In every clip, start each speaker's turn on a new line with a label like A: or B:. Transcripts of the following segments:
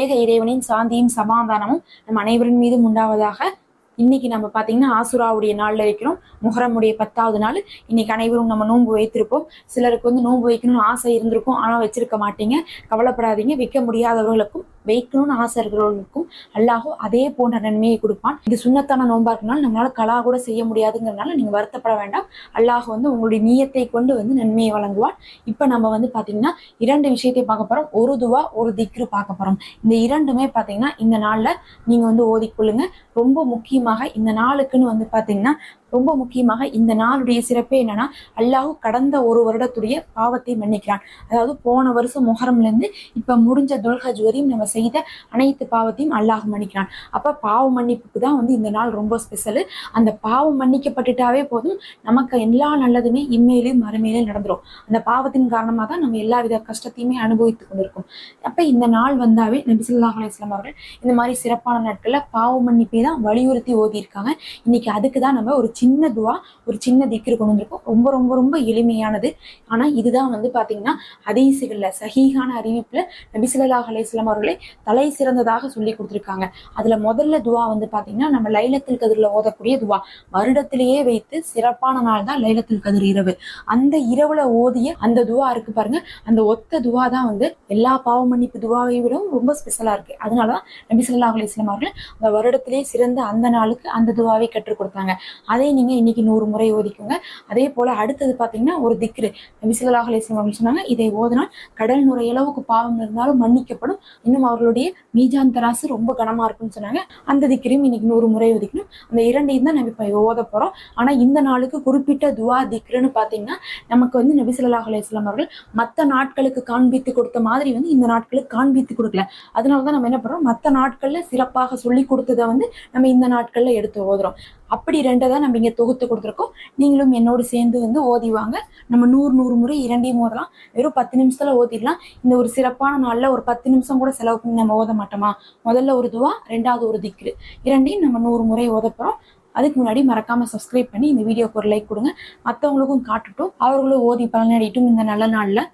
A: ஏக இறைவனின் சாந்தியும் சமாதானமும் நம் அனைவரின் மீதும் உண்டாவதாக இன்னைக்கு நம்ம பார்த்தீங்கன்னா ஆசுராவுடைய நாளில் வைக்கிறோம். முகரமுடைய பத்தாவது நாள். இன்னைக்கு அனைவரும் நம்ம நோன்பு வைத்திருப்போம். சிலருக்கு வந்து நோன்பு வைக்கணும்னு ஆசை இருந்திருக்கும். ஆனால் வச்சிருக்க மாட்டீங்க. கவலைப்படாதீங்க. விற்க முடியாதவர்களுக்கும் வைக்கணும்னு ஆசை இருக்கிறவங்களுக்கும் அல்லாஹோ அதே போன்ற நன்மையை கொடுப்பான். இது சுண்ணத்தான நோன்பா இருக்கனால நம்மளால கலா கூட செய்ய முடியாதுங்கிறதுனால நீங்க வருத்தப்பட வேண்டாம். அல்லாஹ் வந்து உங்களுடைய நியத்தை கொண்டு வந்து நன்மையை வழங்குவான். இப்போ நம்ம வந்து பாத்தீங்கன்னா இரண்டு விஷயத்தை பார்க்க போறோம். ஒரு துவா ஒரு திக்ரு பார்க்க போறோம். இந்த இரண்டுமே பாத்தீங்கன்னா இந்த நாள்ல நீங்க வந்து ஓதிக்கொள்ளுங்க. ரொம்ப முக்கியமாக இந்த நாளுக்குன்னு வந்து பாத்தீங்கன்னா ரொம்ப முக்கியமாக இந்த நாளுடைய சிறப்பே என்னன்னா அல்லாஹ் கடந்த ஒரு வருடத்துடைய பாவத்தை மன்னிக்கிறான். அதாவது போன வருஷம் முஹரம்ல இருந்து இப்ப முடிஞ்ச துல்ஹஜ் வரையும் நம்ம செய்த அனைத்து பாவத்தையும் அல்லாஹ் மன்னிக்கிறான். அப்ப பாவ மன்னிப்புக்கு தான் வந்து இந்த நாள் ரொம்ப ஸ்பெஷலு அந்த பாவம் மன்னிக்கப்பட்டுட்டாவே போதும். நமக்கு எல்லா நல்லதுமே இம்மையிலையும் மறுமையிலையும் நடந்துரும். அந்த பாவத்தின் காரணமாக தான் நம்ம எல்லா வித கஷ்டத்தையுமே அனுபவித்து கொண்டிருக்கோம். அப்ப இந்த நாள் வந்தாவே நபிசுல்லா அலிஸ்லாம் அவர்கள் இந்த மாதிரி சிறப்பான நாட்கள்ல பாவ மன்னிப்பை தான் வலியுறுத்தி ஓதி இருக்காங்க இன்னைக்கு அதுக்கு தான் நம்ம ஒரு சின்ன துவா ஒரு சின்ன திக்ரு கொண்டு வந்திருக்கும். ரொம்ப ரொம்ப ரொம்ப எளிமையானது. ஆனா இதுதான் வந்து பாத்தீங்கன்னா ஹதீசுகள்ல சஹீஹான அறிவிப்புல நபி ஸல்லல்லாஹு அலைஹி அவர்களே தலை சிறந்ததாக சொல்லி கொடுத்துருக்காங்க. அதுல முதல்ல துவா வந்து பாத்தீங்கன்னா நம்ம லைலத்தில் கதிரில் ஓதக்கூடிய துவா. வருடத்திலேயே வைத்து சிறப்பான நாள் தான் லைலத்தில் கதிர் இரவு. அந்த இரவுல ஓதிய அந்த துவா இருக்கு பாருங்க. அந்த ஒத்த துவா தான் வந்து எல்லா பாவ மன்னிப்பு துவாவை விடவும் ரொம்ப ஸ்பெஷலா இருக்கு. அதனாலதான் தான் ஸல்லல்லாஹு அலைஹி அவர்கள் அந்த வருடத்திலே சிறந்த அந்த நாளுக்கு அந்த துவாவை கற்றுக் கொடுத்தாங்க. அதே நீங்க இன்னைக்கு நூறு முறை ஓதிக்கோங்க. அதே போல அடுத்தது பாத்தீங்கன்னா ஒரு திக்ரு. நபி அப்படின்னு சொன்னாங்க. இதை ஓதினால் கடல் நுரையளவுக்கு பாவம் இருந்தாலும் மன்னிக்கப்படும். இன்னும் அவர்களுடைய மீஜான் தராசு ரொம்ப கனமா இருக்கும்னு சொன்னாங்க. அந்த திக்ரையும் இன்னைக்கு நூறு முறை ஒதுக்கணும் அந்த இரண்டையும் தான் நம்ம இப்போ ஓத போறோம். ஆனா இந்த நாளுக்கு குறிப்பிட்ட துவா திக்ருன்னு பாத்தீங்கன்னா நமக்கு வந்து நபி ஸல்லல்லாஹு அவர்கள் மற்ற நாட்களுக்கு காண்பித்து கொடுத்த மாதிரி வந்து இந்த நாட்களுக்கு காண்பித்து கொடுக்கல. அதனால தான் நம்ம என்ன பண்றோம்? மற்ற நாட்கள்ல சிறப்பாக சொல்லி கொடுத்ததை வந்து நம்ம இந்த நாட்கள்ல எடுத்து ஓதுறோம். அப்படி ரெண்டை தான் நம்ம இங்கே தொகுத்து கொடுத்துருக்கோம். நீங்களும் என்னோடு சேர்ந்து வந்து ஓதிவாங்க நம்ம நூறு நூறு முறை இரண்டையும் ஓதலாம். வெறும் பத்து நிமிஷத்தில் ஓதிடலாம். இந்த ஒரு சிறப்பான நாளில் ஒரு பத்து நிமிஷம் கூட செலவு பண்ணி நம்ம ஓத மாட்டோமா? முதல்ல ஒரு துவா ரெண்டாவது ஒரு திக்ரு. இரண்டையும் நம்ம நூறு முறை ஓதப்போகிறோம் அதுக்கு முன்னாடி மறக்காம சப்ஸ்கிரைப் பண்ணி இந்த வீடியோக்கு ஒரு லைக் கொடுங்க. மற்றவங்களுக்கும் காட்டட்டும். அவர்களும் ஓதி பலனடையட்டும் இந்த நல்ல நாளில்.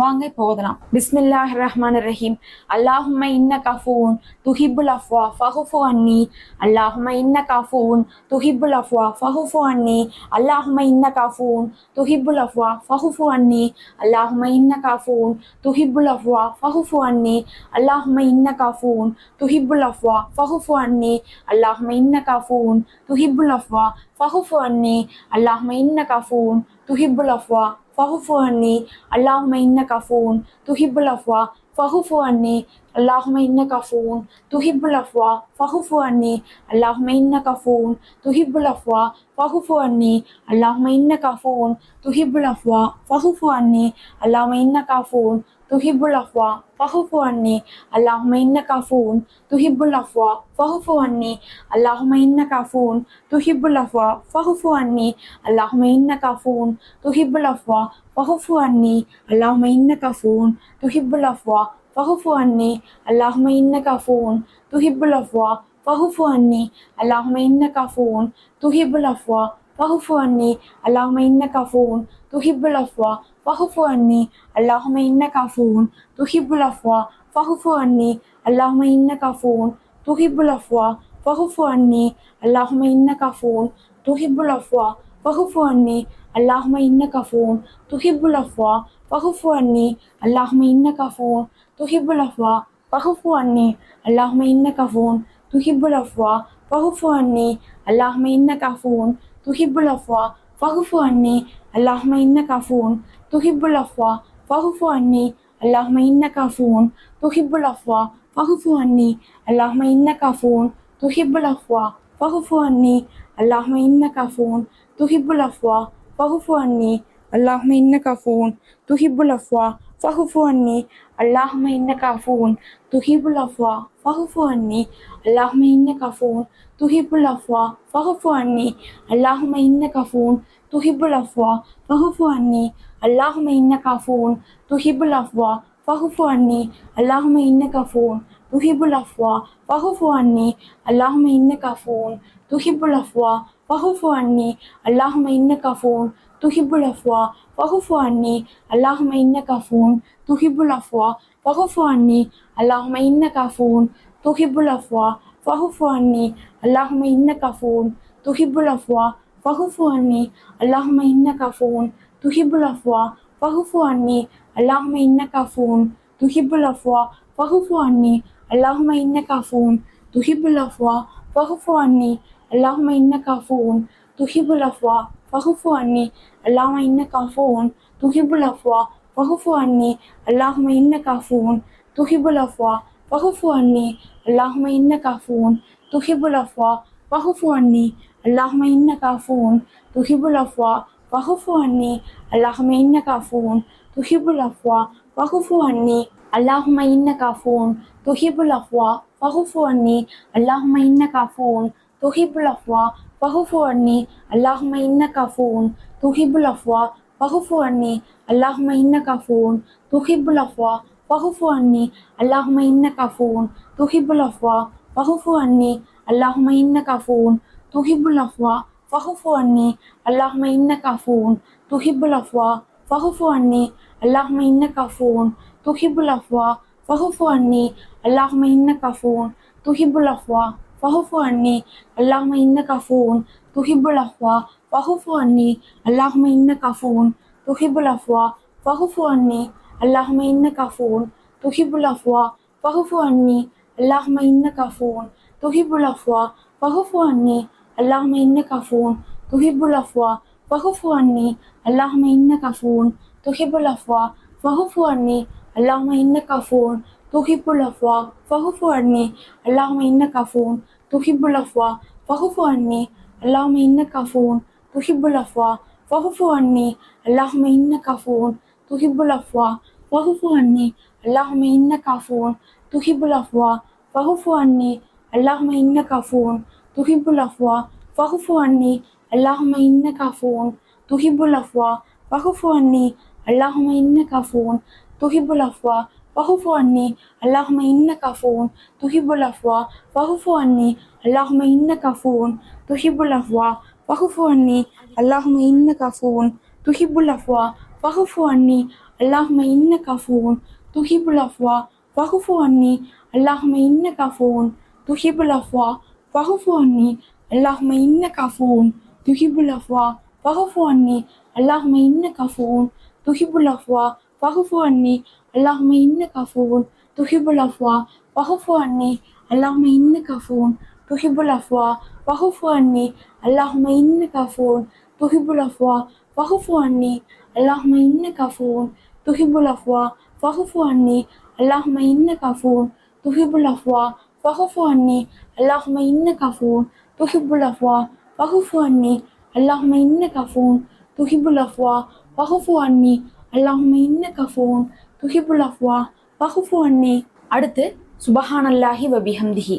A: வாங்க இப்போ ஓதலாம் பிஸ்மில்லாஹ் ரஹ்மான் ரஹீம் அல்லாஹும்ம இன்ன கஃபூன் துஹிப்புல் அஃப்வா ஃபஹுஃபு அன்னி. அல்லாஹும்ம இன்ன கஃபூன் துஹிப்புல் அஃப்வா ஃபஹுஃபு அன்னி. அல்லாஹும்ம இன்ன கஃபூன் துஹிப்புல் அஃப்வா ஃபஹுஃபு அன்னி. அல்லாஹும்ம இன்ன கஃபூன் துஹிப்புல் அஃப்வா ஃபஹுஃபு அன்னி. அல்லாஹும்ம இன்ன கஃபூன் துஹிப்புல் அஃப்வா ஃபஹுஃபு அன்னி. அல்லாஹும்ம இன்ன கஃபூன் துஹிப்புல் அஃப்வா ஃபஹுஃபு அன்னி. அல்லாஹும்ம இன்ன கஃபூன் துஹிப்புல் அஃப்வா ஃபஹுஃபு அன்னி அல்லாஹும இன்ன கஃபூன் துஹிபுல் அஃப்வா ஃபஹுஃபு அன்னி அல்லாஹும இன்ன கஃபூன் துஹிபுல் அஃப்வா ஃபஹுஃபு அன்னி அல்லாஹும இன்ன கஃபூன் துஹிபுல் அஃப்வா ஃபஹுஃபு அன்னி அல்லாஹும இன்ன கஃபூன் துஹிபுல் அஃப்வா ஃபஹுஃபு அன்னி அல்லாஹும இன்ன கஃபூன் துஹிபுல் அஃப்வா ஃபஹுஃபு அன்னி அல்லாஹும இன்ன காஃபூன் துஹிபுல் அஃப்வா ஃபஹுஃபு அன்னி அல்லாஹும இன்ன காஃபூன் துஹிபுல் அஃப்வா ஃபஹுஃபு அன்னி அல்லாஹும இன்ன காஃபூன் துஹிபுல் அஃப்வா ஃபஹுஃபு அன்னி அல்லாஹும இன்ன காஃபூன் துஹிபுல் அஃப்வா ஃபஹுஃபு அன்னி அல்லாஹும இன்ன காஃபூன் துஹிபுல் அஃப்வா ஃபஹுஃபு அன்னி அல்லாஹும இன்ன காஃபூன் துஹிபுல் அஃப்வா ஃபஹுஃபு அன்னி அல்லாஹும இன்ன கஃபூன் துஹிபுல் அஃப்வா ஃபஹுஃபு அன்னி அல்லாஹும இன்ன கஃபூன் துஹிபுல் அஃப்வா ஃபஹுஃபு அன்னி அல்லாஹும இன்ன கஃபூன் துஹிபுல் அஃப்வா ஃபஹுஃபு அன்னி அல்லாஹும இன்ன கஃபூன் துஹிபுல் அஃப்வா ஃபஹுஃபு அன்னி அல்லாஹும இன்ன கஃபூன் துஹிபுல் அஃப்வா ஃபஹுஃபு அன்னி அல்லாஹும இன்ன கஃபூன் துஹிபுல் அஃப்வா ஃபஹுஃபு அன்னி அல்லாஹும இன்ன கஃபூன் துஹிபுல் அஃப்வா ஃபஹுஃபு அன்னி அல்லாஹும இன்ன கஃபூன் துஹிபுல் அஃப்வா ஃபஹுஃபு அன்னி அல்லாஹ்ம இன்ன காஃபூன். துஹிபுல் அஃப்வா ஃபஹுஃபு அன்னி அல்லாஹ்ம இன்ன காஃபூன். துஹிபுல் அஃப்வா ஃபஹுஃபு அன்னி அல்லாஹ்ம இன்ன காஃபூன். துஹிபுல் அஃப்வா ஃபஹுஃபு அன்னி அல்லாஹ்ம இன்ன காஃபூன். துஹிபுல் அஃப்வா ஃபஹுஃபு அன்னி அல்லாஹ்ம இன்ன காஃபூன். துஹிபுல் அஃப்வா ஃபஹுஃபு அன்னி அல்லாஹும இன்ன காஃபூன் துஹிபுல் அஃப்வா ஃபஹுஃபு அன்னி அல்லாஹும இன்ன காஃபூன் துஹிபுல் அஃப்வா ஃபஹுஃபு அன்னி அல்லாஹும இன்ன காஃபூன் துஹிபுல் அஃப்வா ஃபஹுஃபு அன்னி அல்லாஹும இன்ன காஃபூன் துஹிபுல் அஃப்வா ஃபஹுஃபு அன்னி அல்லாஹும இன்ன காஃபூன் துஹிபுல் அஃப்வா ஃபஹுஃபு அன்னி அல்லாஹும இன்ன காஃபூன் துஹிபுல் அஃப்வா ஃபஹுஃபு அன்னி அல்லாஹும இன்ன காஃபூன் துஹிபுல் அஃப்வா ஃபஹுஃபு அன்னி அல்லாஹும இன்ன கஃபூன் துஹிபுல் அஃப்வா ஃபஹுஃபு அன்னி அல்லாஹும இன்ன கஃபூன் துஹிபுல் அஃப்வா ஃபஹுஃபு அன்னி அல்லாஹும இன்ன கஃபூன் துஹிபுல் அஃப்வா ஃபஹுஃபு அன்னி அல்லாஹும இன்ன கஃபூன் துஹிபுல் அஃப்வா ஃபஹுஃபு அன்னி அல்லாஹும இன்ன கஃபூன் துஹிபுல் அஃப்வா ஃபஹுஃபு அன்னி அல்லாஹும இன்ன கஃபூன் துஹிபுல் அஃப்வா ஃபஹுஃபு அன்னி அல்லாஹும இன்ன கஃபூன் துஹிபுல் அஃப்வா ஃபஹுஃபு அன்னி அல்லாம இன்ன காஃபோன் துஹிபுல் அஃப்வா ஃபஹுஃபு அன்னி அல்லாஹும இன்ன காஃபூன் துஹிபுல் அஃப்வா ஃபஹுஃபு அன்னி அல்லாஹும இன்ன காஃபூன் துஹிபுல் அஃப்வா ஃபஹுஃபு அன்னி அல்லாஹும இன்ன காஃபூன் துஹிபுல் அஃப்வா ஃபஹுஃபு அன்னி அல்லாஹும இன்ன காஃபூன் துஹிபுல் அஃப்வா ஃபஹுஃபு அன்னி அல்லாஹும இன்ன காஃபூன் துஹிபுல் அஃப்வா ஃபஹுஃபு அன்னி அல்லாஹும இன்ன காஃபூன் துஹிபுல் அஃப்வா பஹுஃபு அன்னி அல்லாஹும இன்ன கஃபூன் துஹிபுல் அஃப்வா பஹுஃபு அன்னி அல்லாஹும இன்ன கஃபூன் துஹிபுல் அஃப்வா பஹுஃபு அன்னி அல்லாஹும இன்ன கஃபூன் துஹிபுல் அஃப்வா பஹுஃபு அன்னி அல்லாஹும இன்ன கஃபூன் துஹிபுல் அஃப்வா ஃபஹுஃபு அன்னி அல்லாஹும இன்ன கஃபூன் துஹிபுல் அஃப்வா ஃபஹுஃபு அன்னி அல்லாஹும இன்ன கஃபூன் துஹிபுல் அஃப்வா ஃபஹுஃபு அன்னி அல்லாஹும இன்ன கஃபூன் துஹிபுல் அஃப்வா ஃபஹுஃபு அன்னி அல்லாஹ் இன்ன கஃபூன் துஹிபுல் அஃப்வா ஃபஹுஃபு அன்னி அல்லாஹ் இன்ன கஃபூன் துஹிபுல் அஃப்வா ஃபஹுஃபு அன்னி அல்லாஹ் இன்ன கஃபூன் துஹிபுல் அஃப்வா ஃபஹுஃபு அன்னி அல்லாஹ் இன்ன கஃபூன் துஹிபுல் அஃப்வா ஃபஹுஃபு அன்னி அல்லாஹ் இன்ன கஃபூன் துஹிபுல் அஃப்வா ஃபஹுஃபு அன்னி அல்லாஹ் இன்ன கஃபூன் துஹிபுல் அஃப்வா ஃபஹுஃபு அன்னி அல்லாஹ் இன்ன கஃபூன் துஹிபுல் அஃப்வா ஃபஹுஃபு அன்னி அல்லாம இன்ன கஃபூன். துஹிபுல் அஃப்வா ஃபஹுஃபு அன்னி அல்லாம இன்ன கஃபூன். துஹிபுல் அஃப்வா ஃபஹுஃபு அன்னி அல்லாம இன்ன கஃபூன். துஹிபுல் அஃப்வா ஃபஹுஃபு அன்னி அல்லாம இன்ன கஃபூன். துஹிபுல் அஃப்வா ஃபஹுஃபு அன்னி அல்லாம இன்ன கஃபூன். துஹிபுல் அஃப்வா ஃபஹுஃபு அன்னி அல்லாஹும இன்ன கஃபூன். துஹிபுல் அஃப்வா ஃபஹுஃபு அன்னி அல்லாஹும இன்ன கஃபூன். துஹிபுல் அஃப்வா வஹுஃபு அன்னி அல்லாஹும இன்ன கஃபூன் துஹிபுல் அஃப்வா. வஹுஃபு அன்னி அல்லாஹும இன்ன கஃபூன் துஹிபுல் அஃப்வா. வஹுஃபு அன்னி அல்லாஹும இன்ன கஃபூன் துஹிபுல் அஃப்வா. வஹுஃபு அன்னி அல்லாஹும இன்ன கஃபூன் துஹிபுல் அஃப்வா. வஹுஃபு அன்னி அல்லாஹும இன்ன கஃபூன் துஹிபுல் அஃப்வா. வஹுஃபு அன்னி அல்லாஹும இன்ன கஃபூன் துஹிபுல் அஃப்வா. வஹுஃபு அன்னி அல்லாஹும இன்ன கஃபூன் துஹிபுல் அஃப்வா. ஃபஹுஃபு அன்னி அல்லாஹுமே இன்ன கஃபூன் துஹிபுல் அஃப்வா. ஃபஹுஃபு அன்னி அல்லாஹுமே இன்ன கஃபூன் துஹிபுல் அஃப்வா. ஃபஹுஃபு அன்னி அல்லாஹுமே இன்ன கஃபூன் துஹிபுல் அஃப்வா. ஃபஹுஃபு அன்னி அல்லாஹுமே இன்ன கஃபூன் துஹிபுல் அஃப்வா. ஃபஹுஃபு அன்னி அல்லாஹுமே இன்ன கஃபூன் துஹிபுல் அஃப்வா. ஃபஹுஃபு அன்னி அல்லாஹுமே இன்ன கஃபூன் துஹிபுல் அஃப்வா. ஃபஹுஃபு அன்னி அல்லாஹுமே இன்ன கஃபூன் துஹிபுல் அஃப்வா. ஃபஹுஃபு அன்னி அல்லாஹும் இன்னக்க ஃபோன் துஹிபுல் அஃப்வா பஹுஃபு அன்னி. அடுத்து சுபஹானல்லாஹி வபிஹம்திஹி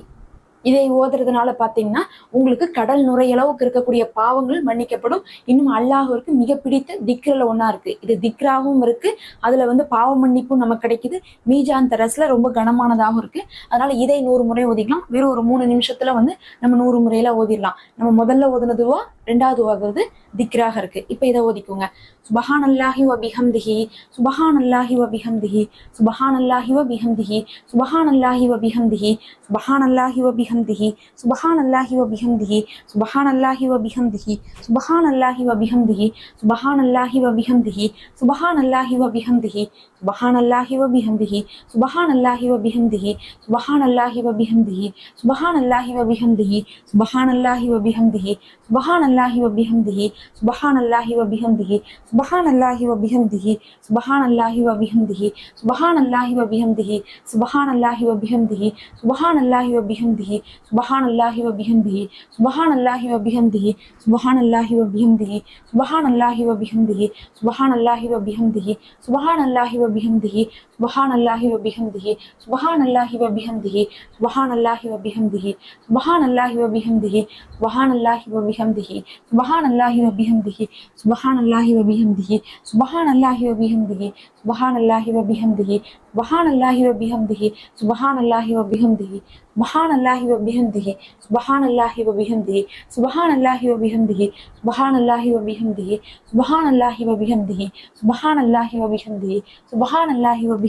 A: இதை ஓதுறதுனால பார்த்தீங்கன்னா உங்களுக்கு கடல் நுரையளவுக்கு இருக்கக்கூடிய பாவங்கள் மன்னிக்கப்படும். இன்னும் அல்லாஹருக்கு மிக பிடித்த திக்ரில் ஒன்றா இருக்கு. இது திக்ராகவும் இருக்கு. அதில் வந்து பாவ மன்னிப்பும் நமக்கு கிடைக்குது. மீஜான் தரஸில் ரொம்ப கனமானதாகவும் இருக்கு. அதனால இதை நூறு முறை ஓதிக்கலாம். வெறும் ஒரு மூணு நிமிஷத்தில் வந்து நம்ம நூறு முறையில ஓதிடலாம். நம்ம முதல்ல ஓதுனதுவோ ரெண்டாவது ஓதுறது திக்ராக இருக்கு இப்போ இதை ஓதிக்குங்க சுபஹான் அல்லாஹி வ பிஹம்திஹி சுபஹான் அல்லாஹி வ பிஹம்திஹி சுபஹான் அல்லாஹி வ பிஹம்திஹி சுபஹான் அல்லாஹி வ பிஹம்திஹி சுபஹான் அல்லாஹி வ பிஹம்திஹி சுபஹான் அல்லாஹி வ பிஹம்திஹி சுபஹான் அல்லாஹி வ பிஹம்திஹி சுபஹான் அல்லாஹி வ பிஹம்திஹி சுபஹான் அல்லாஹி வ பிஹம்திஹி சுபஹான் அல்லாஹி வ பிஹம்திஹி சுபஹான் அல்லாஹி வ பிஹம்திஹி சுபஹான் அல்லாஹி வ பிஹம்திஹி சுபஹான் அல்லாஹி வ பிஹம்திஹி சுபஹான் அல்லாஹி வ பிஹம்திஹி சுபஹான் அல்லாஹி வ பிஹம்திஹி சுபஹான் அல்லாஹி வ பிஹம்திஹி சுபஹான் அல்லாஹி வ பிஹம்திஹி சுபஹான் அல்லாஹி வ பிஹம்திஹி சுபஹான் அல்லாஹி வ பிஹம்திஹி சுபஹான் அல்லாஹி வ பிஹம்திஹி சுபஹான் அல்லாஹி வ பிஹம்திஹி சுபஹான் அல்லாஹி வ பிஹம்திஹி சுபஹான் அல்லாஹி வ பிஹம்திஹி சுபஹான் அல்லாஹி வ பிஹம்திஹி சுபஹான் அல்லாஹி வ பிஹம்திஹி சுபஹான் அல்லாஹி வ பிஹம்திஹி சுபஹான் அல்லாஹி வபிஹந்திஹி சுபஹான் அல்லாஹி வபிஹந்திஹி சுபஹான் அல்லாஹி வபிஹந்திஹி சுபஹான் அல்லாஹி வபிஹந்திஹி சுபஹான் அல்லாஹி வபிஹந்திஹி சுபஹான் அல்லாஹி வபிஹந்திஹி சுபஹான் அல்லாஹி வபிஹந்திஹி சுபஹான் அல்லாஹி வபிஹந்திஹி சுபஹான் அல்லாஹி வபிஹந்திஹி சுபஹான் அல்லாஹி வபிஹந்திஹி சுபஹான் அல்லாஹி வபிஹந்திஹி சுபஹான் அல்லாஹி வபிஹந்திஹி சுபஹான் அல்லாஹி வபிஹந்திஹி சுபஹான் அல்லாஹி வபிஹந்திஹி சுபஹான் அல்லாஹி வபிஹந்திஹி சுபஹான் அல்லாஹி வபிஹந்திஹி சுபஹான் அல்லாஹி வபிஹந்திஹி சுபஹான் அல்லாஹி வபி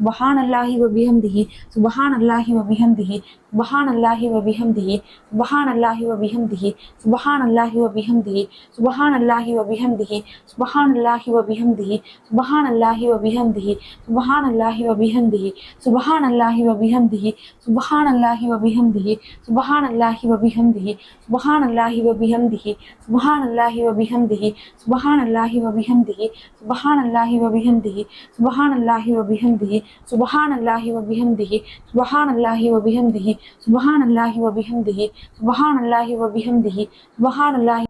A: சுபஹான் அல்லாஹி வ பிஹம்திஹி சுபஹானல்லாஹி வ பிஹம்திஹி சுபஹானல்லாஹி வ பிஹம்திஹி சுபஹானல்லாஹி வ பிஹம்திஹி சுபஹானல்லாஹி வ பிஹம்திஹி சுபஹானல்லாஹி வ பிஹம்திஹி சுபஹானல்லாஹி வ பிஹம்திஹி சுபஹானல்லாஹி வ பிஹம்திஹி சுபஹானல்லாஹி வ பிஹம்திஹி சுபஹானல்லாஹி வ பிஹம்திஹி சுபஹானல்லாஹி வ பிஹம்திஹி சுபஹானல்லாஹி வ பிஹம்திஹி சுபஹானல்லாஹி வ பிஹம்திஹி சுபஹானல்லாஹி வ பிஹம்திஹி சுபஹானல்லாஹி வ பிஹம்திஹி சுபஹானல்லாஹி வ பிஹம்திஹி சுபஹானல்லாஹி வ பிஹம்திஹி سبحان اللہ وبیم دہی سبحان اللہ وبیم دہی سبحان اللہ وبیم دہی سبحان اللہ وبیم دہی سبحان اللہ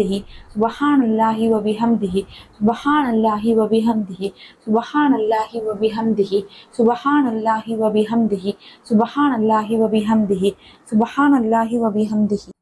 A: بحمده، سبحان اللہ و سبحان اللہ و بحمده سبحان اللہ و بحمده سبحان اللہ و بحمده سبحان اللہ و بحمده سبحان اللہ و بحمده